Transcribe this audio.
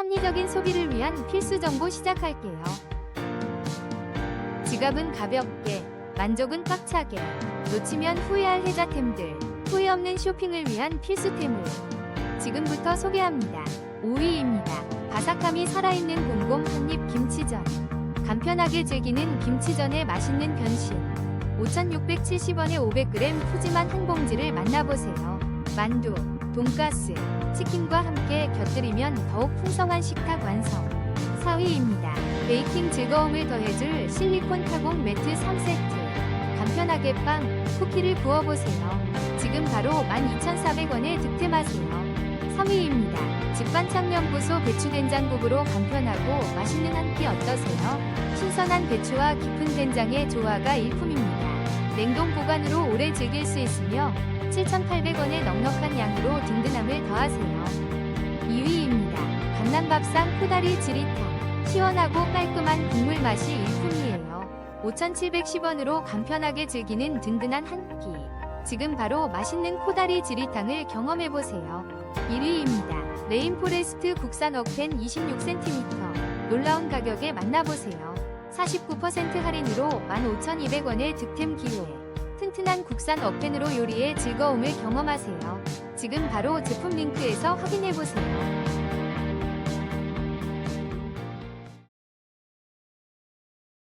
합리적인 소비를 위한 필수 정보 시작할게요. 지갑은 가볍게, 만족은 꽉차게, 놓치면 후회할 혜자템들, 후회 없는 쇼핑을 위한 필수템을 지금부터 소개합니다. 5위입니다. 바삭함이 살아있는 곰곰 한입 김치전. 간편하게 즐기는 김치전의 맛있는 변신. 5,670원에 500g 푸짐한 한 봉지를 만나보세요. 만두, 돈가스, 치킨과 함께 곁들이면 더욱 풍성한 식탁 완성. 4위입니다. 베이킹 즐거움을 더해줄 실리콘 타공 매트 3세트. 간편하게 빵, 쿠키를 구워보세요. 지금 바로 12,400원에 득템하세요. 3위입니다. 집반찬면보소 배추된장국으로 간편하고 맛있는 한 끼 어떠세요? 신선한 배추와 깊은 된장의 조화가 일품입니다. 냉동 보관으로 오래 즐길 수 있으며 7,800원의 넉넉한 양으로 든든함을 더하세요. 2위입니다. 강남밥상 코다리 지리탕. 시원하고 깔끔한 국물 맛이 일품이에요. 5,710원으로 간편하게 즐기는 든든한 한 끼. 지금 바로 맛있는 코다리 지리탕을 경험해보세요. 1위입니다. 레인포레스트 국산 억펜 26cm. 놀라운 가격에 만나보세요. 49% 할인으로 15,200원의 득템 기회. 튼튼한 국산 억펜으로 요리의 즐거움을 경험하세요. 지금 바로 제품 링크에서 확인해보세요.